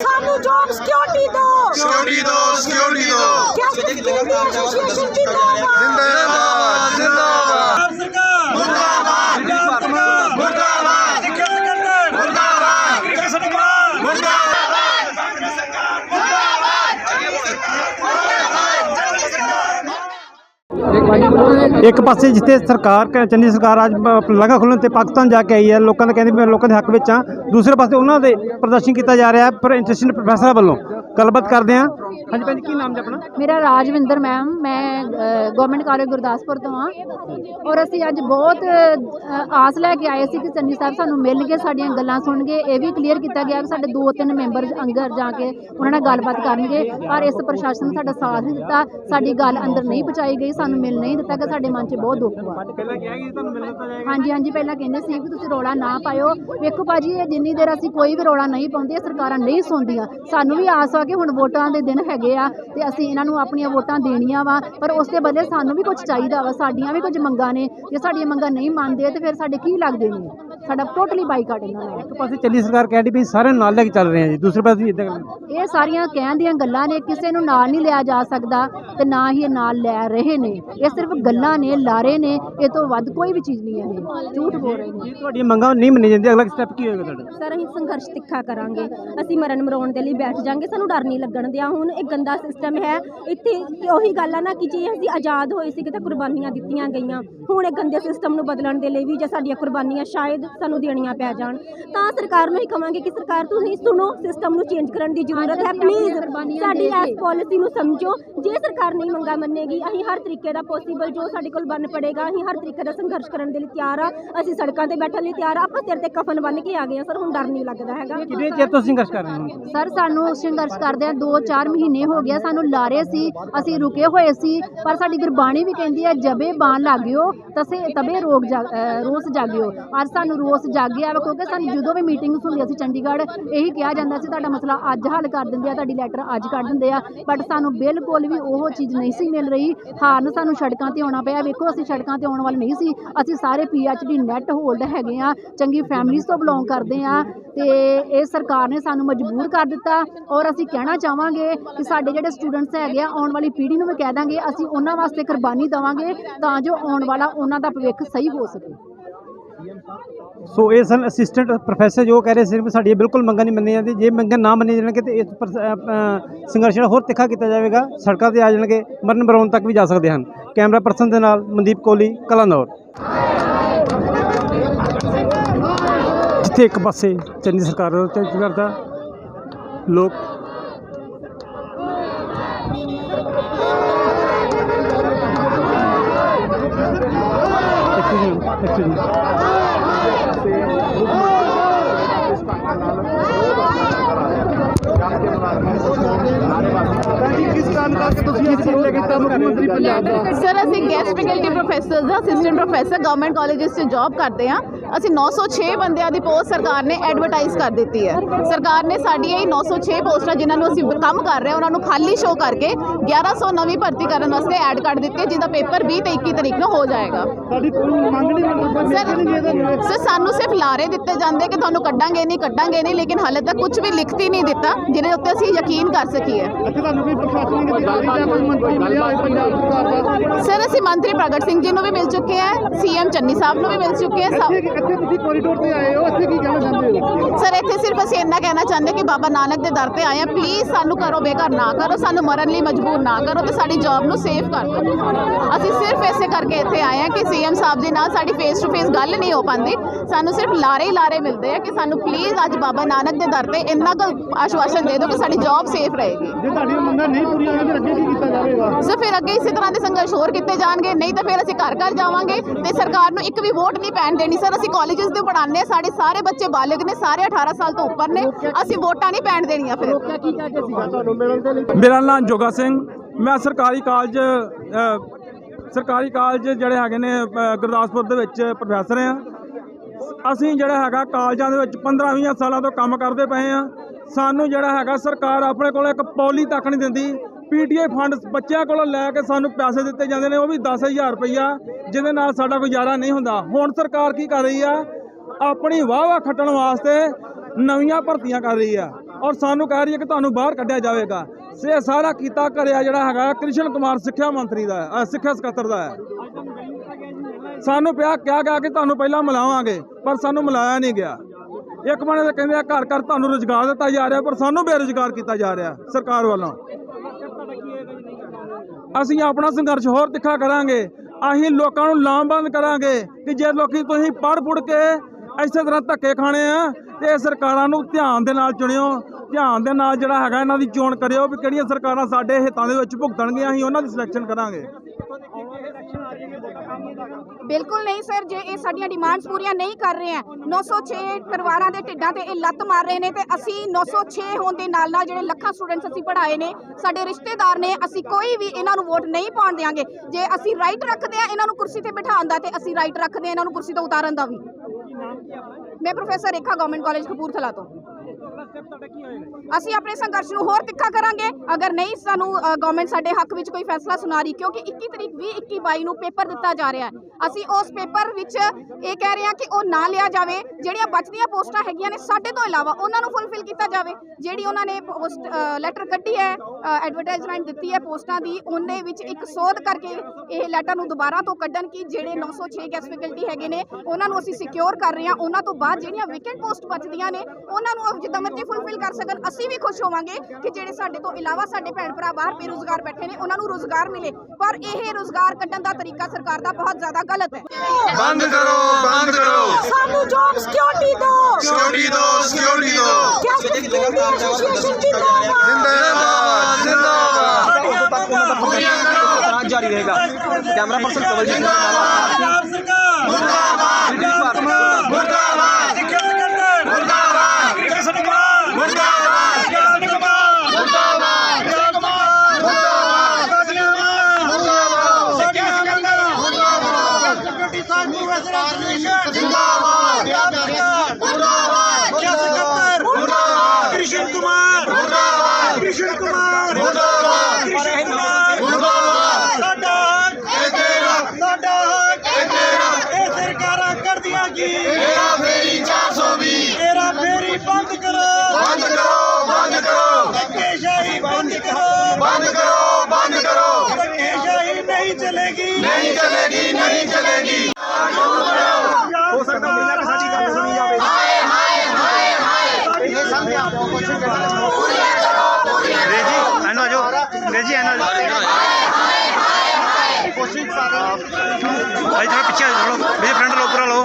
ਸਾਨੂੰ job security ਦਿਓ। Security ਦੋ ਸਿਕਿਉਰਿਟੀ ਦੋ ਗੈਸਟ ਫੈਕਟਰੀ ਐਸੋਸੀਏਸ਼ਨ ਜਿੰਦਾਬਾਦ ਜਿੰਦਾਬਾਦ ਮੁਰਦਾਬਾਦ ਮੁਰਦਾਬਾਦ ਸਿੱਖਿਆ ਸਕੱਤਰ ਮੁਰਦਾਬਾਦ ਸਿੱਖਿਆ ਸਰਕਾਰ ਇੱਕ ਪਾਸੇ ਜਿੱਥੇ ਸਰਕਾਰ ਕ- ਚੰਨੀ ਸਰਕਾਰ ਅੱਜ ਬ- ਲੰਘਾ ਖੁੱਲ੍ਹਣ ਤੇ ਪਾਕਿਸਤਾਨ ਜਾ ਕੇ ਆਈ ਹੈ, ਲੋਕਾਂ ਦਾ ਕਹਿੰਦੇ ਮੈਂ ਲੋਕਾਂ ਦੇ ਹੱਕ ਵਿੱਚ ਆ ਦੂਸਰੇ ਪਾਸੇ ਉਹਨਾਂ ਦੇ ਪ੍ਰਦਰਸ਼ਨ ਕੀਤਾ ਜਾ ਰਿਹਾ ਹੈ, ਪਰ ਇੰਟਰਸਟਿੰਗ ਪ੍ਰੋਫੈਸਰ ਵੱਲੋਂ। ਗੱਲਬਾਤ ਕਰਦੇ ਹਾਂ। ਹਾਂਜੀ ਭੈਣ ਜੀ ਕੀ ਨਾਮ ਜੀ ਆਪਣਾ? ਮੇਰਾ ਰਾਜਵਿੰਦਰ ਮੈਮ ਮੈਂ ਗਵਰਨਮੈਂਟ ਕਾਲਜ ਗੁਰਦਾਸਪੁਰ ਤੋਂ ਆ ਔਰ ਅਸੀਂ ਅੱਜ ਬਹੁਤ ਆਸ ਲੈ ਕੇ ਆਏ ਸੀ ਕਿ ਚੰਨੀ ਸਾਹਿਬ ਸਾਨੂੰ ਮਿਲਣਗੇ ਸਾਡੀਆਂ ਗੱਲਾਂ ਸੁਣਨਗੇ। ਇਹ ਵੀ ਕਲੀਅਰ ਕੀਤਾ ਗਿਆ ਕਿ ਸਾਡੇ ਦੋ ਤਿੰਨ ਮੈਂਬਰ ਅੰਦਰ ਜਾ ਕੇ ਉਹਨਾਂ ਨਾਲ ਗੱਲਬਾਤ ਕਰਨਗੇ। ਪਰ ਇਸ ਪ੍ਰਸ਼ਾਸਨ ਨੇ ਸਾਡਾ ਸਾਥ ਨਹੀਂ ਦਿੱਤਾ। ਸਾਡੀ ਗੱਲ ਅੰਦਰ ਨਹੀਂ ਪਹੁੰਚਾਈ ਗਈ ਸਾਨੂੰ ਮਿਲ ਨਹੀਂ ਦਿੱਤਾ ਕਿ ਸਾਡੇ ਮਨ 'ਚ ਬਹੁਤ ਦੁੱਖ ਵਾ। ਪਹਿਲਾਂ ਕਿਹਾ ਕਿ ਤੁਹਾਨੂੰ ਮਿਲ ਦਿੱਤਾ ਜਾਏਗਾ। ਹਾਂਜੀ ਹਾਂਜੀ ਪਹਿਲਾਂ ਕਹਿੰਦੇ ਸੀ ਕਿ ਤੁਸੀਂ ਰੋਲਾ ਨਾ ਪਾਇਓ। ਵੇਖੋ ਭਾਜੀ ਇਹ ਜਿੰਨੀ ਦੇਰ ਅਸੀਂ ਕੋਈ ਵੀ ਰੋਲਾ ਨਹੀਂ ਪਾਉਂਦੇ ਸਰਕਾਰਾਂ ਨਹੀਂ ਸੁਣਦੀਆਂ। ਸਾਨੂੰ ਵੀ ਆਸ ਆ ਕਿ ਹੁਣ ਵੋਟਾਂ ਦੇ ਦਿਨ ਹੈਗੇ ਆ ਤੇ ਅਸੀਂ ਇਹਨਾਂ ਨੂੰ ਆਪਣੀਆਂ ਵੋਟਾਂ ਦੇਣੀਆਂ ਵਾ, ਪਰ ਉਸ ਦੇ ਬਦਲੇ ਸਾਨੂੰ ਵੀ ਕੁਝ ਚਾਹੀਦਾ ਵਾ, ਸਾਡੀਆਂ ਵੀ ਕੁਝ ਮੰਗਾਂ ਨੇ, ਜੇ ਸਾਡੀਆਂ ਮੰਗਾਂ ਨਹੀਂ ਮੰਨਦੇ ਤੇ ਫਿਰ ਸਾਡੇ ਕੀ ਲੱਗਦੇ ਨੇ? ਸਾਡਾ ਟੋਟਲੀ ਬਾਈਕਾਟ ਇਹਨਾਂ ਨਾਲ ਇੱਕ ਪਾਸੇ ਚੰਨੀ ਸਰਕਾਰ ਕਹਿੰਦੀ ਵੀ ਸਾਰੇ ਨਾਲ ਲੈ ਕੇ ਚੱਲ ਰਹੇ ਆ ਜੀ ਦੂਸਰੇ ਪਾਸੇ ਵੀ ਇਦਾਂ ਇਹ ਸਾਰੀਆਂ ਕਹਿਣ ਦੀਆਂ ਗੱਲਾਂ ਨੇ ਕਿਸੇ ਨੂੰ ਨਾਲ ਨਹੀਂ ਲਿਆ ਜਾ ਸਕਦਾ ਤੇ ਨਾ ਹੀ ਇਹ ਨਾਲ ਲੈ ਰਹੇ ਨੇ। ਇਹ ਸਿਰਫ ਗੱਲਾਂ ਨੇ ਲਾਰੇ ਨੇ ਇਹ ਤੋਂ ਵੱਧ ਕੋਈ ਵੀ ਚੀਜ਼ ਨਹੀਂ ਹੈ ਇਹ। ਝੂਠ ਬੋਲ ਰਹੇ ਨੇ। ਜੇ ਤੁਹਾਡੀਆਂ ਮੰਗਾਂ ਨਹੀਂ ਮੰਨੀ ਜਾਂਦੀਆਂ ਅਗਲਾ ਸਟੈਪ ਕੀ ਹੋਏਗਾ ਤੁਹਾਡਾ? ਸਰ ਅਸੀਂ ਸੰਘਰਸ਼ ਤਿੱਖਾ ਕਰਾਂਗੇ। ਅਸੀਂ ਮਰਨ ਮਰਾਉਣ ਦੇ ਲਈ ਬੈਠ ਜਾਾਂਗੇ ਸਾਨੂੰ ਡਰ ਨਹੀਂ ਲੱਗਣ ਦਿਆ। ਹੁਣ ਇਹ ਗੰਦਾ ਸਿਸਟਮ ਹੈ। ਇੱਥੇ ਉਹੀ ਗੱਲ ਆ ਨਾ ਕਿ ਜੇ ਅਸੀਂ ਆਜ਼ਾਦ ਹੋਏ ਸੀ ਤਾਂ ਕੁਰਬਾਨੀਆਂ ਦਿੱਤੀਆਂ ਗਈਆਂ। ਹੁਣ ਇਹ ਗੰਦੇ ਸਿਸਟਮ ਨੂੰ ਬਦਲਣ ਦੇ ਲਈ ਵੀ ਜੇ ਸਾਡੀਆਂ ਕੁਰਬਾਨੀਆਂ ਸ਼ਾਇਦ ਸਾਨੂੰ ਦੇਣੀਆਂ ਪੈ ਜਾਣ। ਤਾਂ ਸਰਕਾਰ ਨੂੰ ਹੀ ਕਵਾਂਗੇ ਕਿ ਸਰਕਾਰ ਤੁਸੀਂ ਸੁਣੋ ਸਿਸਟਮ ਨੂੰ ਚੇਂਜ ਕਰਨ ਦੀ ਜ਼ਰੂਰਤ ਹੈ। ਪਲੀਜ਼ ਸਾਡੀ ਇਸ ਪਾਲਿਸੀ ਨੂੰ ਸਮਝੋ। ਜੇ ਸਰਕਾਰ ਨਹੀਂ ਮੰਗਾ ਮੰਨੇਗੀ ਅਸੀਂ ਹਰ ਤਰੀਕੇ ਦਾ ਪੋਸੀਬਲ ਜੋ ਸਾਡੇ ਕੋਲ ਬਣ ਪੜੇਗਾ ਅਸੀਂ ਹਰ ਤਰੀਕੇ ਦਾ ਸੰਘਰਸ਼ ਕਰਨ ਦੇ ਲਈ ਤਿਆਰ ਆ ਅਸੀਂ ਸੜਕਾਂ ਤੇ ਬੈਠਣ ਲਈ ਤਿਆਰ ਆ ਆਪਾਂ ਸਿਰ ਤੇ ਕਫਨ ਬੰਨ੍ਹ ਕੇ ਆ ਗਏ ਆ ਸਰ ਹੁਣ ਡਰ ਨਹੀਂ ਲੱਗਦਾ ਹੈਗਾ। ਕਿੰਨੇ ਚਿਰ ਤੋਂ ਸੰਘਰਸ਼ ਕਰ ਰਹੇ ਹੋ? ਸਰ ਸਾਨੂੰ ਸੰਘਰਸ਼ ਕਰਦਿਆਂ 2-4 ਮਹੀਨੇ ਹੋ ਗਿਆ ਸਾਨੂੰ ਲਾਰੇ ਸੀ ਅਸੀਂ ਰੁਕੇ ਹੋਏ ਸੀ ਪਰ ਸਾਡੀ ਗੁਰਬਾਣੀ ਵੀ ਕਹਿੰਦੀ ਹੈ ਜਬੇ ਬਾਣ ਲਾਗਿਓ ਤਸੇ ਤਬੇ ਰੋਗ ਰੋਸ ਜਾਗਿਓ। ਅੱਜ ਸਾਨੂੰ ਰੋਸ ਜਾਗਿਆ ਵਾ ਕਿਉਂਕਿ ਸਾਨੂੰ ਜਦੋਂ ਵੀ ਮੀਟਿੰਗਸ ਹੁੰਦੀਆਂ ਸੀ, ਚੰਡੀਗੜ੍ਹ, ਇਹੀ ਕਿਹਾ ਜਾਂਦਾ ਸੀ, ਤੁਹਾਡਾ ਮਸਲਾ ਅੱਜ ਹੱਲ ਕਰ ਦਿੰਦੇ ਆ, ਤੁਹਾਡੀ ਲੈਟਰ ਅੱਜ ਕੱਢ ਦਿੰਦੇ ਆ। ਬਟ ਸਾਨੂੰ ਬਿਲਕੁਲ ਵੀ ਉਹ ਚੀਜ਼ ਨਹੀਂ ਸੀ ਮਿਲ ਰਹੀ। ਹਾਰਨ ਸਾਨੂੰ ਸੜਕਾਂ ਤੇ ਆਉਣਾ ਪਿਆ। ਵੇਖੋ, ਅਸੀਂ ਸੜਕਾਂ ਤੇ ਆਉਣ ਵਾਲੇ ਨਹੀਂ ਸੀ। ਅਸੀਂ ਸਾਰੇ ਡੀ ਨੈਟ ਹੋਲਡ ਹੈਗੇ ਆ। ਚੰਗੀ ਫੈਮਿਲੀਜ਼ ਤੋਂ ਬਿਲੋਂਗ ਕਰਦੇ ਆ। ਤੇ ਇਹ ਸਰਕਾਰ ਨੇ ਸਾਨੂੰ ਮਜਬੂਰ ਕਰ ਦਿੱਤਾ। ਔਰ ਅਸੀਂ ਕਹਿਣਾ ਚਾਹਾਂਗੇ ਕਿ ਸਾਡੇ ਜਿਹੜੇ ਸਟੂਡੈਂਟਸ ਹੈਗੇ ਆ, ਆਉਣ ਵਾਲੀ ਪੀੜ੍ਹੀ ਨੂੰ ਵੀ ਕਹਿ ਦਾਂਗੇ, ਅਸੀਂ ਉਹਨਾਂ ਵਾਸਤੇ ਕੁਰਬਾਨੀ ਦੇਵਾਂਗੇ ਤਾਂ ਜੋ ਆਉਣ ਵਾਲਾ ਉਹਨਾਂ ਦਾ ਭਵਿੱਖ ਸਹੀ ਹੋ ਸਕੇ। ਸੋ ਇਹ ਸਨ ਅਸਿਸਟੈਂਟ ਪ੍ਰੋਫੈਸਰ ਜੋ ਕਹਿ ਰਹੇ ਸੀ ਵੀ ਸਾਡੀਆਂ ਬਿਲਕੁਲ ਮੰਗਾਂ ਨਹੀਂ ਮੰਨੀਆਂ ਜਾਂਦੀਆਂ। ਜੇ ਮੰਗਾਂ ਨਾ ਮੰਨੀਆਂ ਜਾਣਗੇ ਤੇ ਇਸ ਸੰਘਰਸ਼ ਜਿਹੜਾ ਹੋਰ ਤਿੱਖਾ ਕੀਤਾ ਜਾਵੇਗਾ, ਸੜਕਾਂ ਤੇ ਆ ਜਾਣਗੇ, ਮਰਨ ਮਰਾਉਣ ਤੱਕ ਵੀ ਜਾ ਸਕਦੇ ਹਨ। ਕੈਮਰਾ ਪਰਸਨ ਦੇ ਨਾਲ ਮਨਦੀਪ ਕੋਹਲੀ, ਕਲਾਨੌਰ। ਜਿੱਥੇ ਇੱਕ ਪਾਸੇ ਚੰਨੀ ਸਰਕਾਰ ਉਹ ਲੋਕ Gracias. ਸਰ ਅਸੀਂ ਗੈਸਟ ਫੈਕਲਟੀ ਪ੍ਰੋਫੈਸਰਸ ਦਾ ਅਸਿਸਟੈਂਟ ਪ੍ਰੋਫੈਸਰ ਗਵਰਨਮੈਂਟ ਕਾਲਜਸ 'ਚ ਜੌਬ ਕਰਦੇ ਆ ਅਸੀਂ 906 ਬੰਦਿਆਂ ਦੀ ਪੋਸਟ ਸਰਕਾਰ ਨੇ ਐਡਵਰਟਾਈਜ਼ ਕਰ ਦਿੱਤੀ ਹੈ। ਸਰਕਾਰ ਨੇ ਸਾਡੀ ਇਹ 906 ਪੋਸਟਾਂ ਜਿਨ੍ਹਾਂ ਨੂੰ ਅਸੀਂ ਕੰਮ ਕਰ ਰਹੇ ਹਾਂ ਉਹਨਾਂ ਨੂੰ ਖਾਲੀ ਸ਼ੋ ਕਰਕੇ 1100 ਨਵੀਂ ਭਰਤੀ ਕਰਨ ਵਾਸਤੇ ਐਡ ਕੱਢ ਦਿੱਤੀ ਹੈ ਜਿਹਦਾ ਪੇਪਰ 20 ਤੇ 21 ਤਰੀਕ ਨੂੰ ਹੋ ਜਾਏਗਾ। ਸਾਡੀ ਕੋਈ ਮੰਗ ਨਹੀਂ ਸਰ ਸਰ ਸਾਨੂੰ ਸਿਰਫ ਲਾਰੇ ਦਿੱਤੇ ਜਾਂਦੇ ਕਿ ਤੁਹਾਨੂੰ ਕੱਢਾਂਗੇ ਨਹੀਂ ਕੱਢਾਂਗੇ ਨਹੀਂ ਲੇਕਿਨ ਹਾਲੇ ਤੱਕ ਕੁਝ ਵੀ ਲਿਖਤੀ ਨਹੀਂ ਦਿੱਤਾ ਜਿਹਦੇ ਉੱਤੇ ਅਸੀਂ ਯਕੀਨ ਕਰ ਸਕੀਏ। ਅੱਛਾ ਤੁਹਾਨੂੰ ਕੋਈ ਪ੍ਰਸ਼ਾਸਨਿਕ ਅਧਿਕਾਰੀ ਜਾਂ ਕੋਈ ਮੰਤਰੀ ਮਿਲਿਆ? ਸਰ ਅਸੀਂ ਮੰਤਰੀ ਪ੍ਰਗਟ ਸਿੰਘ ਜੀ ਨੂੰ ਵੀ ਮਿਲ ਚੁੱਕੇ ਹਾਂ ਸੀਐਮ ਚੰਨੀ ਸਾਹਿਬ ਨੂੰ ਵੀ ਮਿਲ ਚੁੱਕੇ ਹਾਂ ਸਭ ਇੱਥੇ ਤੁਸੀਂ ਕੋਰੀਡੋਰ ਤੇ ਆਏ ਹੋ ਇੱਥੇ ਕੀ ਕਹਿਣਾ ਚਾਹੁੰਦੇ ਹੋ? ਸਰ ਇੱਥੇ ਸਿਰਫ ਅਸੀਂ ਇੰਨਾ ਕਹਿਣਾ ਚਾਹੁੰਦੇ ਕਿ ਬਾਬਾ ਨਾਨਕ ਦੇ ਦਰ ਤੇ ਆਏ ਆ ਪਲੀਜ਼ ਸਾਨੂੰ ਘਰੋਂ ਬੇਘਰ ਨਾ ਕਰੋ ਸਾਨੂੰ ਮਰਨ ਲਈ ਮਜਬੂਰ ਨਾ ਕਰੋ ਤੇ ਸਾਡੀ ਜੌਬ ਨੂੰ ਸੇਵ ਕਰ ਦਿਓ। ਅਸੀਂ ਸਿਰਫ ਇਸੇ ਕਰਕੇ ਇੱਥੇ ਆਏ ਆ ਕਿ ਸੀਐਮ ਸਾਹਿਬ ਦੇ ਨਾਲ ਸਾਡੀ ਫੇਸ ਟੂ ਫੇਸ ਗੱਲ ਨਹੀਂ ਹੋ ਪਾਉਂਦੀ। ਸਾਨੂੰ ਸਿਰਫ ਲਾਰੇ ਹੀ ਲਾਰੇ ਮਿਲਦੇ ਆ ਕਿ ਸਾਨੂੰ ਪਲੀਜ਼ ਅੱਜ ਬਾਬਾ ਨਾਨਕ ਦੇ ਦਰ ਤੇ ਇੰਨਾ ਕੁ ਆਸ਼ਵਾਸਨ ਦੇ ਦਿਓ ਕਿ ਸਾਡੀ ਜੌਬ ਸੇਫ ਰਹੇਗੀ। ਜੇ ਤੁਹਾਡੀਆਂ ਮੰਗਾਂ ਨਹੀਂ ਪੂਰੀਆਂ ਫਿਰ ਅੱਗੇ ਕੀ ਕੀਤਾ ਜਾਵੇਗਾ? ਸੋ ਫਿਰ ਅੱਗੇ ਇਸੇ ਤਰ੍ਹਾਂ ਦੇ ਸੰਘਰਸ਼ ਹੋਰ ਕੀਤੇ ਜਾਣਗੇ ਨਹੀਂ ਤਾਂ ਫਿਰ ਅਸੀਂ ਘਰ ਘਰ ਜਾਵਾਂਗੇ ਤੇ ਸਰਕਾਰ ਨੂੰ ਇੱਕ ਵੀ ਵੋਟ ਨਹੀਂ ਪੈਣ ਦੇਣੀ। ਸਰ ਅਸੀਂ ਕਾਲਜਸ ਦੇ ਪੜਾਉਂਦੇ ਹਾਂ ਸਾਡੇ ਸਾਰੇ ਬੱਚੇ ਬਾਲਗ ਨੇ ਸਾਰੇ 18 ਸਾਲ ਤੋਂ ਉੱਪਰ ਨੇ। ਅਸੀਂ ਵੋਟਾਂ ਨਹੀਂ ਪੈਣ ਦੇਣੀਆਂ ਫਿਰ। ਕੀ ਕਹਿ ਕੇ ਸੀਗਾ? ਤੁਹਾਨੂੰ ਮਿਲਣ ਦੇ ਲਈ ਮੇਰਾ ਨਾਮ ਜੋਗਾ ਸਿੰਘ। ਮੈਂ ਸਰਕਾਰੀ ਕਾਲਜ ਸਰਕਾਰੀ ਕਾਲਜ ਜਿਹੜੇ ਹੈਗੇ ਨੇ ਗੁਰਦਾਸਪੁਰ ਦੇ ਵਿੱਚ ਪ੍ਰੋਫੈਸਰ ਆ ਅਸੀਂ ਜਿਹੜਾ ਹੈਗਾ ਕਾਲਜਾਂ ਦੇ ਵਿੱਚ 15-20 ਸਾਲਾਂ ਤੋਂ ਕੰਮ ਕਰਦੇ ਪਏ ਆ ਸਾਨੂੰ ਜਿਹੜਾ ਹੈਗਾ ਸਰਕਾਰ ਆਪਣੇ ਕੋਲ ਇੱਕ ਪੌਲੀ ਤੱਕ ਨਹੀਂ ਦਿੰਦੀ। ਪੀਟੀਆਈ ਫੰਡ ਬੱਚਿਆਂ ਕੋਲੋਂ ਲੈ ਕੇ ਸਾਨੂੰ ਪੈਸੇ ਦਿੱਤੇ ਜਾਂਦੇ ਨੇ, ਉਹ ਵੀ 10000 ਰੁਪਈਆ, ਜਿਹਦੇ ਨਾਲ ਸਾਡਾ ਗੁਜ਼ਾਰਾ ਨਹੀਂ ਹੁੰਦਾ। ਹੁਣ ਸਰਕਾਰ ਕੀ ਕਰ ਰਹੀ ਆ? ਆਪਣੀ ਵਾਹ ਵਾਹ ਖੱਟਣ ਵਾਸਤੇ ਨਵੀਆਂ ਭਰਤੀਆਂ ਕਰ ਰਹੀ ਆ। ਔਰ ਸਾਨੂੰ ਕਹਿ ਰਹੀ ਹੈ ਕਿ ਤੁਹਾਨੂੰ ਬਾਹਰ ਕੱਢਿਆ ਜਾਵੇਗਾ। ਸੇ ਇਹ ਸਾਰਾ ਕੀਤਾ ਕਰਿਆ ਜਿਹੜਾ ਹੈਗਾ ਕ੍ਰਿਸ਼ਨ ਕੁਮਾਰ ਸਿੱਖਿਆ ਮੰਤਰੀ ਦਾ ਸਿੱਖਿਆ ਸਕੱਤਰ ਦਾ ਹੈ। ਸਾਨੂੰ ਪਿਆ ਕਿਹਾ ਗਿਆ ਕਿ ਤੁਹਾਨੂੰ ਪਹਿਲਾਂ ਮਿਲਾਵਾਂਗੇ, ਪਰ ਸਾਨੂੰ ਮਿਲਾਇਆ ਨਹੀਂ ਗਿਆ। ਇੱਕ ਬਣੇ ਤਾਂ ਕਹਿੰਦੇ ਆ, ਘਰ ਘਰ ਤੁਹਾਨੂੰ ਰੁਜ਼ਗਾਰ ਦਿੱਤਾ ਜਾ ਰਿਹਾ, ਪਰ ਸਾਨੂੰ ਬੇਰੁਜ਼ਗਾਰ ਕੀਤਾ ਜਾ ਰਿਹਾ ਸਰਕਾਰ ਵੱਲੋਂ। ਅਸੀਂ ਆਪਣਾ ਸੰਘਰਸ਼ ਹੋਰ ਤਿੱਖਾ ਕਰਾਂਗੇ। ਅਸੀਂ ਲੋਕਾਂ ਨੂੰ ਲਾਮਬੰਦ ਕਰਾਂਗੇ ਕਿ ਜੇ ਲੋਕੀ ਤੁਸੀਂ ਪੜ ਪੁੜ ਕੇ ਇਸੇ ਤਰ੍ਹਾਂ ਧੱਕੇ ਖਾਣੇ ਆ ਤੇ ਸਰਕਾਰਾਂ ਨੂੰ ਧਿਆਨ ਦੇ ਨਾਲ ਚੁਣਿਓ, ਧਿਆਨ ਦੇ ਨਾਲ ਜਿਹੜਾ ਹੈਗਾ ਇਹਨਾਂ ਦੀ ਚੋਣ ਕਰਿਓ ਵੀ ਕਿਹੜੀਆਂ ਸਰਕਾਰਾਂ ਸਾਡੇ ਹਿੱਤਾਂ ਦੇ ਵਿੱਚ ਭੁਗਤਣਗੀਆਂ, ਅਸੀਂ ਉਹਨਾਂ ਦੀ ਸਿਲੈਕਸ਼ਨ ਕਰਾਂਗੇ। ਬਿਲਕੁਲ ਨਹੀਂ ਸਰ, ਜੇ ਇਹ ਸਾਡੀਆਂ ਡਿਮਾਂਡਸ ਪੂਰੀਆਂ ਨਹੀਂ ਕਰ ਰਹੇ ਹੈ 906 ਪਰਿਵਾਰਾਂ ਦੇ ਢਿੱਡਾਂ ਤੇ ਇਹ ਲੱਤ ਮਾਰ ਰਹੇ ਨੇ ਤੇ ਅਸੀਂ 906 ਹੋਣ ਦੇ ਨਾਲ ਨਾਲ ਜਿਹੜੇ ਲੱਖਾਂ ਸਟੂਡੈਂਟਸ ਅਸੀਂ ਪੜ੍ਹਾਏ ਨੇ, ਸਾਡੇ ਰਿਸ਼ਤੇਦਾਰ ਨੇ, ਅਸੀਂ ਕੋਈ ਵੀ ਇਹਨਾਂ ਨੂੰ ਵੋਟ ਨਹੀਂ ਪਾਉਣ ਦਿਆਂਗੇ। ਜੇ ਅਸੀਂ ਰਾਈਟ ਰੱਖਦੇ ਆ, ਇਹਨਾਂ ਨੂੰ ਕੁਰਸੀ ਤੇ ਬਿਠਾਉਣ ਦਾ ਤੇ ਅਸੀਂ ਰਾਈਟ ਰੱਖਦੇ ਆ, ਇਹਨਾਂ ਨੂੰ ਕੁਰਸੀ ਤੋਂ ਉਤਾਰਨ ਦਾ ਵੀ। ਮੈਂ professor Rekha government college Kapurthala ਤੋਂ। ਅਸੀਂ ਆਪਣੇ ਸੰਘਰਸ਼ ਨੂੰ ਹੋਰ ਤਿੱਖਾ ਕਰਾਂਗੇ। ਅਗਰ ਨਹੀਂ, ਸਾਨੂੰ ਗਵਰਨਮੈਂਟ ਸਾਡੇ ਹੱਕ ਵਿੱਚ ਕੋਈ ਫੈਸਲਾ ਸੁਣਾ ਰਹੀ, ਕਿਉਂਕਿ 21 ਤਰੀਕ 20 21 22 ਨੂੰ ਪੇਪਰ ਦਿੱਤਾ ਜਾ ਰਿਹਾ ਹੈ। ਅਸੀਂ ਉਸ ਪੇਪਰ ਵਿੱਚ ਇਹ ਕਹਿ ਰਹੇ ਹਾਂ ਕਿ ਉਹ ਨਾ ਲਿਆ ਜਾਵੇ। ਜਿਹੜੀਆਂ ਬਚਦੀਆਂ ਪੋਸਟਾਂ ਹੈਗੀਆਂ ਨੇ, ਸਾਡੇ ਤੋਂ ਇਲਾਵਾ ਉਹਨਾਂ ਨੂੰ ਫੁੱਲਫਿਲ ਕੀਤਾ ਜਾਵੇ। ਜਿਹੜੀ ਉਹਨਾਂ ਨੇ ਪੋਸਟ ਲੈਟਰ ਕੱਢੀ ਹੈ ਐਡਵਰਟਾਈਜ਼ਮੈਂਟ ਦਿੱਤੀ ਹੈ ਪੋਸਟਾਂ ਦੀ ਉਹਨੇ ਵਿੱਚ ਇੱਕ ਸੋਧ ਕਰਕੇ ਇਹ ਲੈਟਰ ਨੂੰ ਦੁਬਾਰਾ ਤੋਂ ਕੱਢਣ ਕਿ ਜਿਹੜੇ 906 ਗੈਸ ਫੈਕਲਟੀ ਹੈਗੇ ਨੇ, ਉਹਨਾਂ ਨੂੰ ਅਸੀਂ ਸਿਕਿਉਰ ਕਰ ਰਹੇ ਹਾਂ। ਉਹਨਾਂ ਤੋਂ ਬਾਅਦ ਜਿਹੜੀਆਂ ਵਿਕਟ ਪੋਸਟ ਬਚਦੀਆਂ ਨੇ, ਉਹਨਾਂ ਨੂੰ ਜਿੱਦਾਂ ਮੈਂ ਮਰਜ਼ੀ ਫੁੱਲਫਿਲ ਕਰ ਸਕਣ ਅਸੀਂ ਵੀ ਖੁਸ਼ ਹੋਵਾਂਗੇ ਕਿ ਜਿਹੜੇ ਸਾਡੇ ਤੋਂ ਇਲਾਵਾ ਸਾਡੇ ਭੈਣ ਭਰਾ ਬਾਹਰ ਬੇਰੁਜ਼ਗਾਰ ਬੈਠੇ ਨੇ ਉਹਨਾਂ ਨੂੰ ਰੋਜ਼ਗਾਰ ਮਿਲੇ। ਪਰ ਇਹ ਰੋਜ਼ਗਾਰ ਕੱਢਣ ਦਾ ਤਰੀਕਾ ਸਰਕਾਰ ਦਾ ਬਹੁਤ ਜ਼ਿਆਦਾ ਗਲਤ ਹੈ। ਬੰਦ ਕਰੋ ਬੰਦ ਕਰੋ। ਸਾਨੂੰ ਜੌਬ ਸਿਕਿਉਰਿਟੀ ਦਿਓ। ਸਿਕਿਉਰਿਟੀ ਦਿਓ ਸਿਕਿਉਰਿਟੀ ਦਿਓ। ਜਿੰਦਾਬਾਦ। ਜਿੰਦਾਬਾਦ ਜਿੰਦਾਬਾਦ। ਦਾ ਪ੍ਰਦਰਸ਼ਨ ਜਾਰੀ ਰਹੇਗਾ। ਕੈਮਰਾ ਪਰਸਨ ਕਵਲਜੀਤ ਸਿੰਘ ਨਾਲ। ਪੰਜਾਬ ਸਰਕਾਰ ਮੁਰਦਾਬਾਦ ਮੁਰਦਾਬਾਦ ਸਿੱਖਿਆ ਸਕੱਤਰ ਮੁਰਦਾਬਾਦ ਕ੍ਰਿਸ਼ਨ ਕੁਮਾਰ ਮੁਰਦਾਬਾਦ ਕ੍ਰਿਸ਼ਨ ਕੁਮਾਰ ਮੁਰਦਾਬਾਦ ਕ੍ਰਿਸ਼ਨ ਕੁਮਾਰ ਮੁਰਦਾਬਾਦ ਕ੍ਰਿਸ਼ਨ ਕੁਮਾਰ ਮੁਰਦਾਬਾਦ ਸਿੱਖਿਆ ਸਕੱਤਰ ਮੁਰਦਾਬਾਦ ਸਿਕਿਉਰਿਟੀ ਸਾਨੂੰ ਐਸੋਸੀਏਸ਼ਨ ਜਿੰਦਾਬਾਦ ਪੰਜਾਬ ਸਰਕਾਰ ਮੁਰਦਾਬਾਦ ਸਿੱਖਿਆ ਸਕੱਤਰ ਮੁਰਦਾਬਾਦ ਕ੍ਰਿਸ਼ਨ ਕੁਮਾਰ ਮੁਰਦਾਬਾਦ ਕ੍ਰਿਸ਼ਨ ਕੁਮਾਰ ਮੁਰਦਾਬਾਦ ਕ੍ਰਿਸ਼ਨ ਕੁਮਾਰ ਮੁਰਦਾਬਾਦ ਸਾਡਾ ਹੱਕ ਇਹ ਤੇਰਾ ਸਾਡਾ ਹੱਕ ਇਹ ਤੇਰਾ ਇਹ ਸਰਕਾਰਾਂ ਕਰਦੀਆਂ ਕੀ ਤੇਰਾ ਫੇਰੀ 420 ਤੇਰਾ ਫੇਰੀ ਬੰਦ ਕਰੋ ਬੰਦ ਕਰੋ ਬੰਦ ਕਰੋ ਧੱਕੇਸ਼ਾਹੀ ਬੰਦ ਕਰੋ ਬੰਦ ਕਰੋ ਬੰਦ ਕਰੋ ਧੱਕੇਸ਼ਾਹੀ ਨਹੀਂ ਚਲੇਗੀ ਨਹੀਂ ਚਲੇਗੀ ਨਹੀਂ ਚਲੇਗੀ ਹੋ ਸਕਦਾ ਹੈ ਸਾਡੀ ਗੱਲ ਸੁਣੀ ਜਾਵੇ ਹਾਏ ਹਾਏ ਹਾਏ ਹਾਏ। ਇਹ ਸਭ ਐਨੋ ਆਜੋ ਅੰਗਰੇਜ਼ੀ ਐਨੋ ਕੋਸ਼ਿਸ਼ ਕਰ ਭਾਈ ਥੋੜਾ ਪਿੱਛੇ ਮੇਰੇ ਫਰੈਂਡ ਲਓ